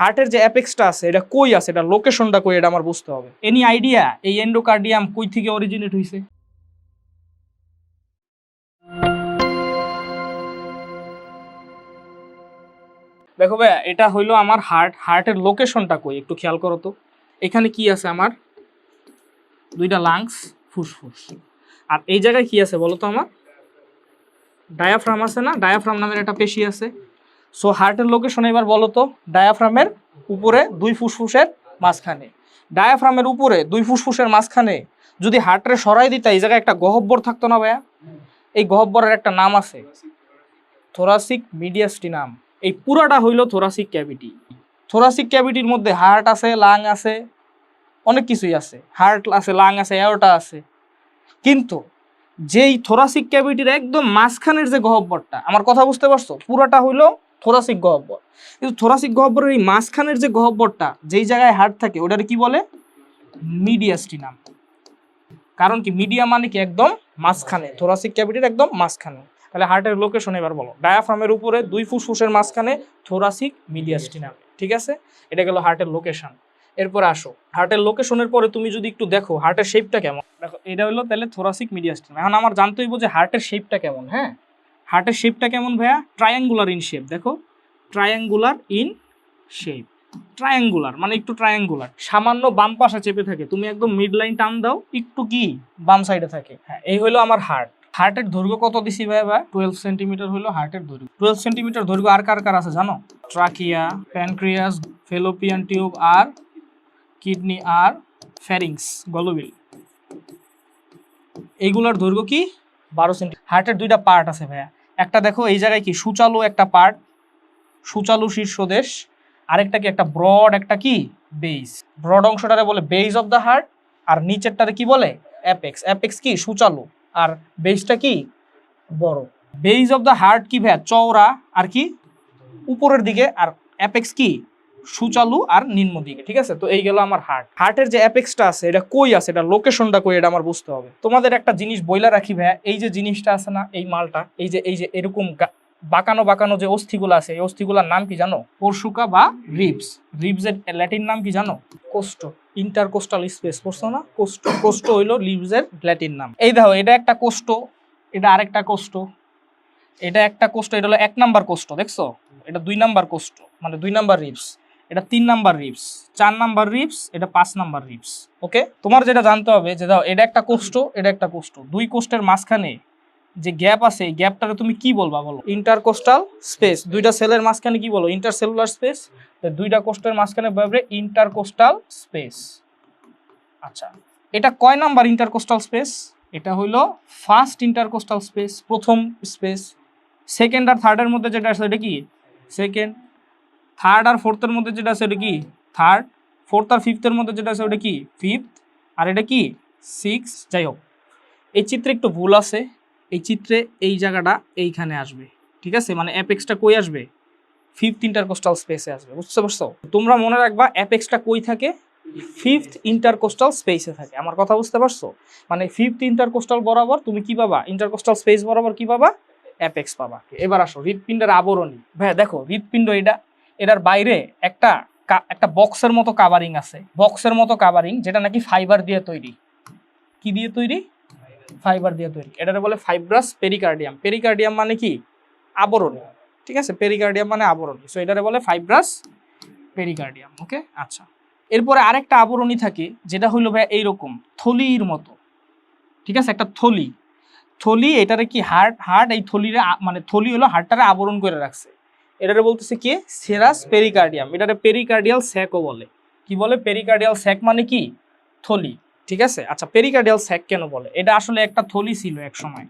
হার্টের যে অ্যাপেক্সটা আছে, এটা কই আছে? এটা লোকেশনটা কই? এটা আমার বুঝতে হবে। এনি আইডিয়া এই এন্ডোকার্ডিয়াম কই থেকে অরিজিনেট হইছে? দেখো ভাইয়া, এটা হইল আমার হার্ট। হার্টের লোকেশনটা কই? একটু খেয়াল করো তো। এখানে কি আছে আমার? দুইটা লাংস ফুসফুস। আর এই জায়গায় কি আছে বলো তো আমার? ডায়াফ্রাম আছে না? ডায়াফ্রাম নামের একটা পেশি আছে। সো হার্টের লোকেশন এবার বলো তো ডায়াফ্রামের উপরে দুই ফুসফুসের মাঝখানে। ডায়াফ্রামের উপরে দুই ফুসফুসের মাঝখানে যদি হার্টের সরাই দিতা, এই জায়গায় একটা গহব্বর থাকতো না ভাইয়া? এই গহব্বরের একটা নাম আছে থোরাসিক মিডিয়াস্টিনাম এই পুরাটা হইল থোরাসিক ক্যাভিটি থোরাসিক ক্যাভিটির মধ্যে হার্ট আছে লাং আছে, অনেক কিছুই আছে। হার্ট আছে লাং আছে এওটা আছে। কিন্তু যেই থোরাসিক ক্যাভিটির একদম মাঝখানের যে গহব্বরটা, আমার কথা বুঝতে পারছ? পুরাটা হইল থোরাসিক গহব্বর কিন্তু থোরাসিক গহব্বরের এই মাঝখানের যে গহব্বরটা যেই জায়গায় হার্ট থাকে, ওটার কি বলে? মিডিয়াস্টিনাম কারণ কি? মিডিয়া মানে কি? একদম মাঝখানে। থোরাসিক ক্যাভিটির একদম মাঝখানে। তাহলে হার্টের লোকেশন এবার বলো। ডায়াফ্রামের উপরে দুই ফুসফুসের মাঝখানে থোরাসিক মিডিয়াস্টিনাম ঠিক আছে? এটা গেল হার্টের লোকেশন এরপর আসো। হার্টের লোকেশনের পরে তুমি যদি একটু দেখো, হার্টের শেপটা কেমন? দেখো, এটা হলো তাহলে থোরাসিক মিডিয়াস্টিনাম এখন আমার জানতেই যে হার্টের শেপটা কেমন হ্যাঁ? হার্টের শেপটা কেমন ভাইয়া? ট্রায়াঙ্গুলার ইন শেপ দেখো। ট্রায়াঙ্গুলার ইন শেপ ট্রায়াঙ্গুলার মানে একটু ট্রায়াঙ্গুলার সামান্য বাম পাশে চেপে থাকে। তুমি একদম মিড লাইন টান দাও, একটু কি বাম সাইডে থাকে। হ্যাঁ এই হলো আমার হার্ট হার্টের দৈর্ঘ্য কত দিছি ভাই ভাই? টুয়েলভ সেন্টিমিটার হলো হার্টের দৈর্ঘ্য। টুয়েলভ সেন্টিমিটার দৈর্ঘ্য আর কার কার আছে জানো? ট্রাকিয়া প্যানক্রিয়াস ফেলোপিয়ান টিউব আর কিডনি আর ফ্যারিংস গলবিল এইগুলোর দৈর্ঘ্য কি? বারো সেন্টি হার্টের দুইটা পার্ট আছে ভাইয়া। একটা দেখো, এই জায়গায় কি? সুচালু একটা পার্ট। সুচালু শীর্ষদেশ। আরেকটা কি? একটা ব্রড, একটা কি? বেইস ব্রড অংশটারে বলে বেইস অফ দ্য হার্ট। আর নিচেরটারে কি বলে? অ্যাপেক্স। অ্যাপেক্স কি? সুচালু। আর বেইসটা কি? বড়। বেইস অফ দ্য হার্ট কি ভাইয়া? চওড়া। আর কি? উপরের দিকে। আর অ্যাপেক্স কি? সুচালু আর নিম্ন দিকে, ঠিক আছে? তো এই গেল আমার হার্ট হার্টের যে অ্যাপেক্সটা আছে, এটা কই আছে? এটা লোকেশনটা কই? এটা আমার বুঝতে হবে। তোমাদের একটা জিনিস বইলা রাখি ভাইয়া, এই যে জিনিসটা আছে না, এই মালটা, এই যে এই যে এরকম বাঁকানো বাঁকানো যে অস্থিগুলো আছে, এই অস্থিগুলোর নাম কি জানো? পরশুকা বা রিবস রিবসের ল্যাটিন নাম কি জানো? কোস্ট ইন্টারকোস্টাল স্পেস পড়ছো না? কোস্ট কোস্ট হইল লিভসের ল্যাটিন নাম। এই দেখো, এটা একটা কোস্ট এটা আরেকটা কোস্ট এটা একটা কোস্ট এটা হলো এক নাম্বার কোস্ট দেখছ? এটা দুই নাম্বার কোস্ট মানে দুই নাম্বার রিবস এটা তিন নাম্বার রিবস চার নাম্বার রিবস এটা পাঁচ নাম্বার রিবস ওকে তোমার যেটা জানতে হবে যে দাও, এটা একটা কোষ্ঠ, এটা একটা কোষ্ঠ। দুই কোষ্ঠের মাঝখানে যে গ্যাপ আছে, এই গ্যাপটাকে তুমি কি বলবা বলো? ইন্টারকোস্টাল স্পেস দুইটা সেলের মাঝখানে কি বলো? ইন্টারসেলুলার স্পেস দুইটা কোষ্ঠের মাঝখানে বলবে ইন্টারকোস্টাল স্পেস আচ্ছা এটা কয় নাম্বার ইন্টারকোস্টাল স্পেস এটা হইল ফার্স্ট ইন্টারকোস্টাল স্পেস প্রথম স্পেস সেকেন্ড আর থার্ডের মধ্যে যেটা আছে এটা কি? সেকেন্ড থার্ড আর ফোর্থের মধ্যে যেটা আছে ওটা কি? থার্ড ফোর্থ আর ফিফথের মধ্যে যেটা আছে ওটা কি? ফিফথ আর এটা কি? সিক্স যাই হোক। এই চিত্রে একটু ভুল আছে। এই চিত্রে এই জায়গাটা এইখানে আসবে। ঠিক আছে? মানে অ্যাপেক্সটা কই আসবে? ফিফথ ইন্টারকোস্টাল স্পেসে আসবে। বুঝতে পারছ? তোমরা মনে রাখবা অ্যাপেক্সটা কই থাকে? ফিফথ ইন্টারকোস্টাল স্পেসে থাকে। আমার কথা বুঝতে পারছ? মানে ফিফথ ইন্টারকোস্টাল বরাবর তুমি কি পাবা? ইন্টারকোস্টাল স্পেস বরাবর কি পাবা? অ্যাপেক্স পাবা। এবার আসো হৃৎপিণ্ডের আবরণী। ভাই দেখো, হৃৎপিণ্ড এটা এটার বাইরে একটা একটা বক্সের মতো কাভারিং আছে। বক্সের মতো কাভারিং যেটা নাকি ফাইবার দিয়ে তৈরি। কি দিয়ে তৈরি? ফাইবার দিয়ে তৈরি। এটারে বলে ফাইব্রাস পেরিকার্ডিয়াম পেরিকার্ডিয়াম মানে কি? আবরণী। ঠিক আছে? পেরিকার্ডিয়াম মানে আবরণী। সো এটারে বলে ফাইব্রাস পেরিকার্ডিয়াম ওকে আচ্ছা। এরপরে আরেকটা আবরণী থাকে, যেটা হইল ভাই এইরকম, থলির মতো। ঠিক আছে? একটা থলি। থলি, এটারে কি হার্ট হার্ট এই থলিরে মানে থলি হলো হার্টটারে আবরণ করে রাখছে। এটারে বলতেছে কি? সেরাস পেরিকার্ডিয়াম এটারে পেরিকার্ডিয়াল স্যাকও বলে। কি বলে? পেরিকার্ডিয়াল স্যাক মানে কি? থলি, ঠিক আছে? আচ্ছা পেরিকার্ডিয়াল স্যাক কেন বলে? এটা আসলে একটা থলি ছিল এক সময়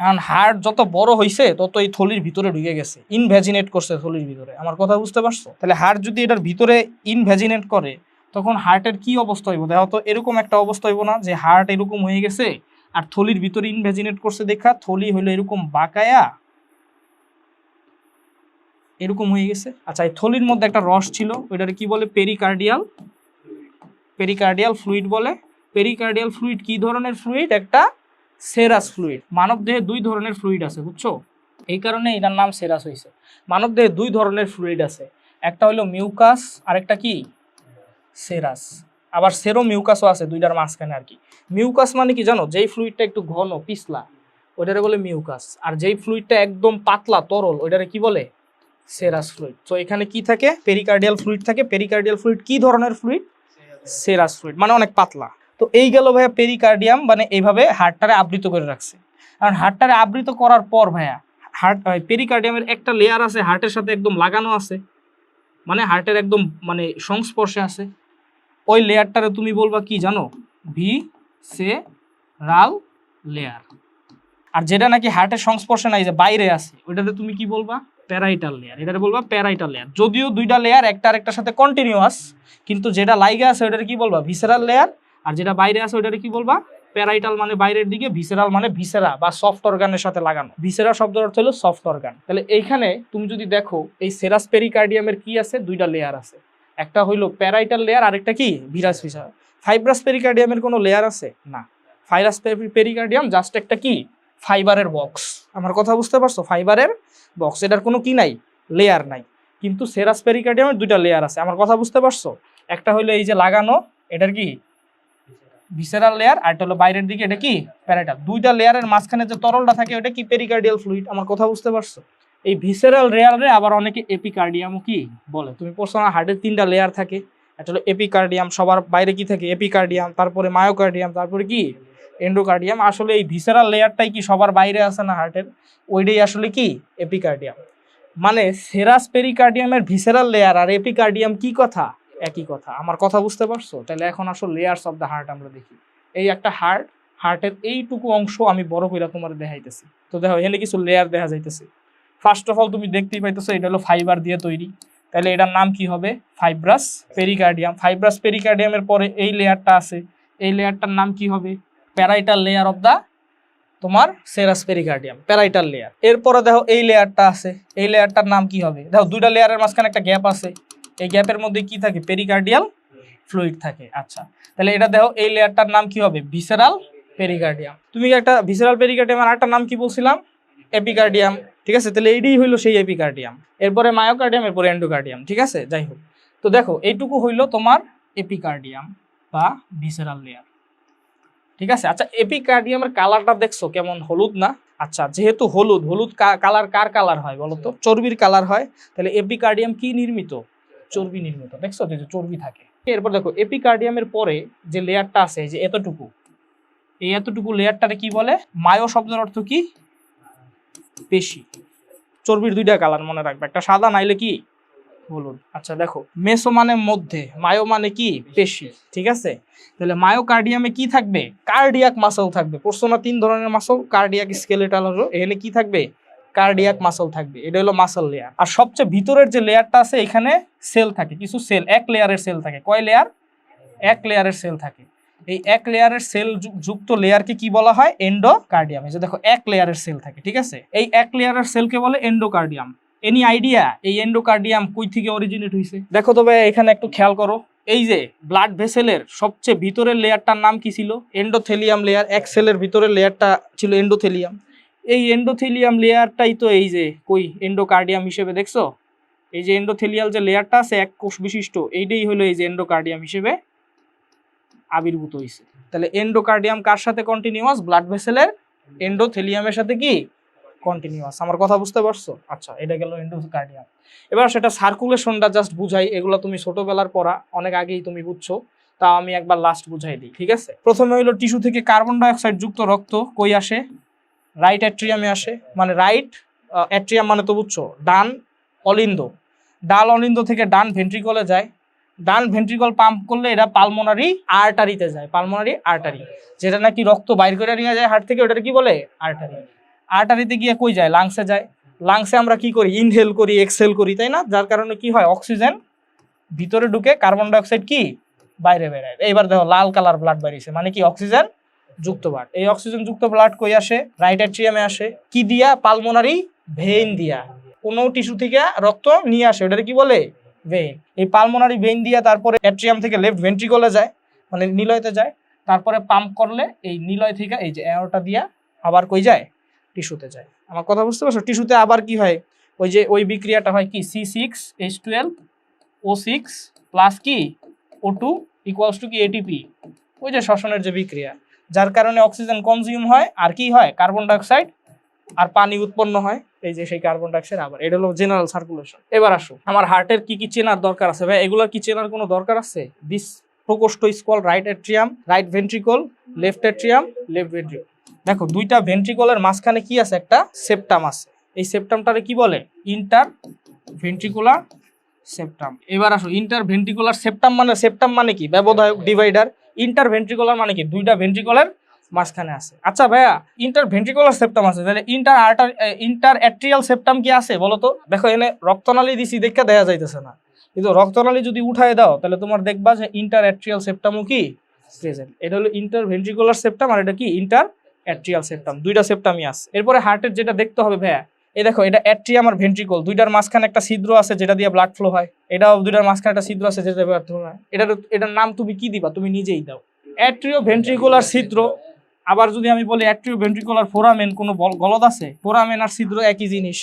এখন হার্ট যত বড় হইছে, তত এই থলির ভিতরে ঢুকে গেছে। ইনভ্যাজিনেট করছে থলির ভিতরে। আমার কথা বুঝতে পারছ? তাহলে হার্ট যদি এটার ভিতরে ইনভ্যাজিনেট করে, তখন হার্টের কি অবস্থা হইব? দেখো তো, এরকম একটা অবস্থা হইব না যে হার্ট এরকম হয়ে গেছে আর থলির ভিতরে ইনভ্যাজিনেট করছে দেখা, থলি হইল এরকম বাঁকায়া এরকম হয়ে গেছে। আচ্ছা এই থলির মধ্যে একটা রস ছিল, ওইটার কি বলে? পেরিকার্ডিয়াল পেরিকার্ডিয়াল ফ্লুইড বলে। পেরিকার্ডিয়াল ফ্লুইড কি ধরনের ফ্লুইড একটা সেরাস ফ্লুইড মানব দেহে দুই ধরনের ফ্লুইড আছে, বুঝছ? এই কারণে এটার নাম সেরাস হয়েছে মানব দেহে দুই ধরনের ফ্লুইড আছে। একটা হলো মিউকাস আরেকটা কি? সেরাস আবার সেরো মিউকাসও আছে দুইটার মাঝখানে আর কি। মিউকাস মানে কি জানো? যেই ফ্লুইডটা একটু ঘন, পিছলা, ওইটারে বলে মিউকাস আর যেই ফ্লুইডটা একদম পাতলা, তরল, ওইটারে কি বলে? সেরাস ফ্লুইড তো এখানে কি থাকে? পেরিকার্ডিয়াল ফ্লুইড থাকে। পেরিকার্ডিয়াল ফ্লুইড কি ধরনের ফ্লুইড সেরাস ফ্লুইড মানে অনেক পাতলা। তো এই গেল ভাইয়া পেরিকার্ডিয়াম মানে এইভাবে হার্টটারে আবৃত করে রাখছে। কারণ হার্টটারে আবৃত করার পর ভাইয়া হার্ট পেরিকার্ডিয়ামের একটা লেয়ার আছে হার্টের সাথে একদম লাগানো আছে। মানে হার্টের একদম মানে সংস্পর্শে আছে। ওই লেয়ারটারে তুমি বলবা কি জানো? ভি সে রাল লেয়ার আর যেটা নাকি হার্টের সংস্পর্শে নাই, যে বাইরে আছে, ওইটাতে তুমি কি বলবা? প্যারাইটাল লেয়ার এটাতে বলবা প্যারাইটাল লেয়ার যদিও দুইটা লেয়ার একটা আরেকটার সাথে কন্টিনিউয়াস কিন্তু যেটা লাইগে আছে ওইটারে কি বলবা? ভিসেরাল লেয়ার আর যেটা বাইরে আছে ওইটারে কি বলবা? প্যারাইটাল মানে বাইরের দিকে ভিসেরাল মানে ভিসেরা বা সফট অর্গানের সাথে লাগানো। ভিসেরা শব্দের অর্থ হলো সফট অর্গান তাহলে এইখানে তুমি যদি দেখো, এই সেরাস পেরিকার্ডিয়ামের কি আছে? দুইটা লেয়ার আছে। একটা হইল প্যারাইটাল লেয়ার আরেকটা কি? ভিরাস ভিসা ফাইব্রাস পেরিকার্ডিয়ামের কোনো লেয়ার আছে? না। ফাইরাস পেরিকার্ডিয়াম জাস্ট একটা কি? ফাইবারের বক্স আমার কথা বুঝতে পারছ? ফাইবারের বক্স এটার কোনো কি নাই? লেয়ার নাই। কিন্তু সেরাস পেরিকার্ডিয়ামের দুইটা লেয়ার আছে। আমার কথা বুঝতে পারছ? একটা হইল এই যে লাগানো, এটার কি? ভিসেরাল লেয়ার আর হলো বাইরের দিকে, এটা কি? প্যারাইটাল দুইটা লেয়ারের মাঝখানে যে তরলটা থাকে, ওটা কি? পেরিকার্ডিয়াল ফ্লুইড আমার কথা বুঝতে পারছ? এই ভিসেরাল লেয়ারে আবার অনেকে এপিকার্ডিয়ামও কি বলে? তুমি পড়ছো না হার্টের তিনটা লেয়ার থাকে। একটা হলো এপিকার্ডিয়াম সবার বাইরে কি থাকে? এপিকার্ডিয়াম তারপরে মায়োকার্ডিয়াম তারপরে কি? এন্ডোকার্ডিয়াম আসলে এই ভিসেরাল লেয়ারটাই কি সবার বাইরে আছে না হার্টের ওইটাই আসলে কি? এপিকার্ডিয়াম মানে সেরাস পেরিকার্ডিয়ামের ভিসেরাল লেয়ার আর এপিকার্ডিয়াম কি কথা? একই কথা। আমার কথা বুঝতে পারছ? তাহলে এখন আসলে লেয়ার্স অফ দ্য হার্ট আমরা দেখি। এই একটা হার্ট হার্টের এইটুকু অংশ আমি বড় কইরা তোমার দেখাইতেছি। তো দেখো, এখানে কিছু লেয়ার দেখা যাইতেছে। ফার্স্ট অফ অল তুমি দেখতেই পাইতেছো, এটা হলো ফাইবার দিয়ে তৈরি। তাহলে এটার নাম কি হবে? ফাইব্রাস পেরিকার্ডিয়াম ফাইব্রাস পেরিকার্ডিয়ামের পরে এই লেয়ারটা আছে। এই লেয়ারটার নাম কি হবে? প্যারাইটাল লেয়ার অফ দা তোমার সেরাস পেরিকার্ডিয়াম প্যারাইটাল লেয়ার এরপরে দেখো এই লেয়ারটা আছে। এই লেয়ারটার নাম কি হবে? দেখো দুইটা লেয়ারের মাঝখানে একটা গ্যাপ আছে। এই গ্যাপের মধ্যে কি থাকে? পেরিকার্ডিয়াল ফ্লুইড থাকে। আচ্ছা তাহলে এটা দেখো এই লেয়ারটার নাম কি হবে? ভিসেরাল পেরিকার্ডিয়াম তুমি একটা ভিসেরাল পেরিকার্ডিয়াম আর একটা নাম কি বলছিলাম? এপিকার্ডিয়াম ঠিক আছে? তাহলে এইটাই হইল সেই এপিকার্ডিয়াম এরপরে মায়োকার্ডিয়াম এরপরে এন্ডোকার্ডিয়াম ঠিক আছে? যাই হোক। তো দেখো, এইটুকু হইল তোমার এপিকার্ডিয়াম বা ভিসেরাল লেয়ার ঠিক আছে? আচ্ছা এপিকার্ডিয়ামের কালারটা দেখছ কেমন? হলুদ না? আচ্ছা যেহেতু হলুদ হলুদ কালার কার কালার হয় বলো তো? চর্বির কালার হয়। তাহলে এপিকার্ডিয়াম কি নির্মিত? চর্বি নির্মিত। দেখছ যে যে চর্বি থাকে। এরপর দেখো এপিকার্ডিয়ামের পরে যে লেয়ারটা আছে যে এতটুকু। এই এতটুকু লেয়ারটারে কি বলে? মায়ো শব্দের অর্থ কি? পেশি। চর্বির দুইটা কালার মনে রাখবে। একটা সাদা নাইলে কি? হলুদ আচ্ছা দেখো, মেসো মানে মধ্যে, মায়ো মানে কি? পেশি, ঠিক আছে? তাহলে মায়োকার্ডিয়ামে কি থাকবে? কার্ডিয়াক মাসল থাকবে। পড়ছো না, তিন ধরনের মাসল কার্ডিয়াক স্কেলেটাল হলো এখানে কি থাকবে? কার্ডিয়াক মাসল থাকবে। এটা হলো মাসল লেয়ার আর সবচেয়ে ভিতরের যে লেয়ারটা আছে, এখানে সেল থাকে। কিছু সেল এক লেয়ারের সেল থাকে। কয় লেয়ার এক লেয়ারের সেল থাকে। এই এক লেয়ারের সেল যুক্ত লেয়ারকে কি বলা হয়? এন্ডোকার্ডিয়াম এই যে দেখো, এক লেয়ারের সেল থাকে, ঠিক আছে? এই এক লেয়ারের সেলকে বলে এন্ডোকার্ডিয়াম এনি আইডিয়া এই এন্ডোকার্ডিয়াম কই থেকে অরিজিনেট হয়েছে দেখো তবে এখানে একটু খেয়াল করো। এই যে ব্লাড ভেসেলের সবচেয়ে ভিতরের লেয়ারটার নাম কি ছিল? এন্ডোথেলিয়াম লেয়ার এক সেলের ভিতরের লেয়ারটা ছিল এন্ডোথেলিয়াম এই এন্ডোথেলিয়াম লেয়ারটাই তো এই যে কই এন্ডোকার্ডিয়াম হিসেবে, দেখছ? এই যে এন্ডোথেলিয়াল যে লেয়ারটা আছে, এক কোষ বিশিষ্ট, এইটাই হলো এই যে এন্ডোকার্ডিয়াম হিসেবে আবির্ভূত হয়েছে তাহলে এন্ডোকার্ডিয়াম কার সাথে কন্টিনিউয়াস ব্লাড ভেসেলের এন্ডোথেলিয়ামের সাথে কি? কন্টিনিউয়াস আমার কথা বুঝতে পারছ? আচ্ছা এটা গেল এন্ডোকার্ডিয়াম এবার সেটা সার্কুলেশনটা জাস্ট বুঝাই, এগুলো তুমি ছোটবেলার পড়া, অনেক আগেই তুমি বুঝছ তা আমি একবার লাস্ট বুঝাই দিই, ঠিক আছে? প্রথমে হইল টিস্যু থেকে কার্বন ডাইঅক্সাইড যুক্ত রক্ত, কই আসে? রাইট অ্যাট্রিয়ামে আসে মানে রাইট অ্যাট্রিয়াম মানে তো বুঝছ, ডান অলিন্দ। ডাল অলিন্দ থেকে ডান ভেন্ট্রিকলে যায়। ডান ভেন্ট্রিকল পাম্প করলে এটা পালমোনারি আর্টারিতে যায় পালমোনারি আর্টারি যেটা নাকি রক্ত বাইর করে নিয়ে যায় হার্ট থেকে ওটা কি বলে? আর্টারি আর্টারিতে গিয়ে কই যায়? লাংসে যায়। লাংসে আমরা কি করি? ইনহেল করি এক্সহেল করি, তাই না? যার কারণে কি হয়? অক্সিজেন ভিতরে ঢুকে কার্বন ডাইঅক্সাইড কি? বাইরে বেরোয় এইবার দেখো, লাল কালার ব্লাড বেরিয়েছে। মানে কি? অক্সিজেন যুক্ত ব্লাড এই অক্সিজেন যুক্ত ব্লাড কই আসে? রাইট অ্যাট্রিয়ামে আসে। কি দিয়া? পালমোনারি ভেইন দিয়া। কোনো টিস্যু থেকে রক্ত নিয়ে আসে। ওটাকে কি বলে? ভেইন এই পালমোনারি ভেইন দিয়া তারপরে অ্যাট্রিয়াম থেকে লেফট ভেন্ট্রিকলে যায়। মানে নিলয়তে যায়। তারপরে পাম্প করলে এই নিলয় থেকে এই যে অ্যারোটা দিয়া আবার কই যায়? টিস্যুতে যায়। আমার কথা বুঝতে পারছ? টিস্যুতে আবার কি হয়? ওই যে ওই বিক্রিয়াটা হয় কি? C six H twelve O six plus কি? ও টু ইকুয়ালস টু কি? এটিপি ওই যে শ্বসনের যে বিক্রিয়া। যার কারণে অক্সিজেন কনজিউম হয়। আর কি হয়? কার্বন ডাইঅক্সাইড আর পানি উৎপন্ন হয়। এই যে সেই কার্বন ডাইঅক্সাইড আবার। এটা হলো জেনারেল সার্কুলেশন এবার আসো। আমার হার্টের কি কি চেনার দরকার আছে? ভাই, এগুলোর কি চেনার কোনো দরকার আছে? দিস প্রকোষ্ঠ scroll right atrium right ventricle left atrium left ventricle দেখো, দুইটা ভেন্ট্রিকলের মাঝখানে কি আছে? একটা সেপ্টাম আছে। এই সেপ্টামটারে কি বলে? ইন্টার ভেন্ট্রিকুলার সেপ্টাম এবার আসো ইন্টার ভেন্ট্রিকুলার সেপ্টাম মানে সেপ্টাম মানে কি? ব্যবধায়ক ডিভাইডার ইন্টার ভেন্ট্রিকুলার মানে কি? দুইটা ভেন্ট্রিকলের মাঝখানে আছে। আচ্ছা ভাইয়া ইন্টার ভেন্ট্রিকুলার সেপ্টাম আছে, তাহলে ইন্টার আর্টার ইন্টার অ্যাট্রিয়াল সেপ্টাম কি আছে বলো তো? দেখো, এনে রক্তনালী দিছি, দেখে দেখা যাইতেছে না। কিন্তু রক্তনালী যদি উঠায় দাও, তাহলে তোমার দেখবা যে ইন্টার অ্যাট্রিয়াল সেপ্টামও কি? প্রেজেন্ট এটা হলো ইন্টার ভেন্ট্রিকুলার সেপ্টাম আর এটা কি? ইন্টার অ্যাট্রিয়াল সেপ্টাম দুইটা সেপ্টামই আছে এরপরে হার্টের যেটা দেখতে হবে ভাইয়া, এই দেখো, এটা অ্যাট্রিয়াম আর ভেন্ট্রিকল দুইটার মাঝখানে একটা ছিদ্র আছে যেটা দিয়ে ব্লাড ফ্লো হয়। এটাও দুইটার মাঝখানে একটা ছিদ্র আছে যেটা ব্যর্থ হয়। এটার এটার নাম তুমি কি দিবা? তুমি নিজেই দাও। অ্যাট্রিও ভেন্ট্রিকুলার ছিদ্র, আবার যদি আমি বলি অ্যাট্রিও ভেন্ট্রিকুলার ফোরামেন কোনো গলদ আছে? ফোরামেন আর ছিদ্র একই জিনিস।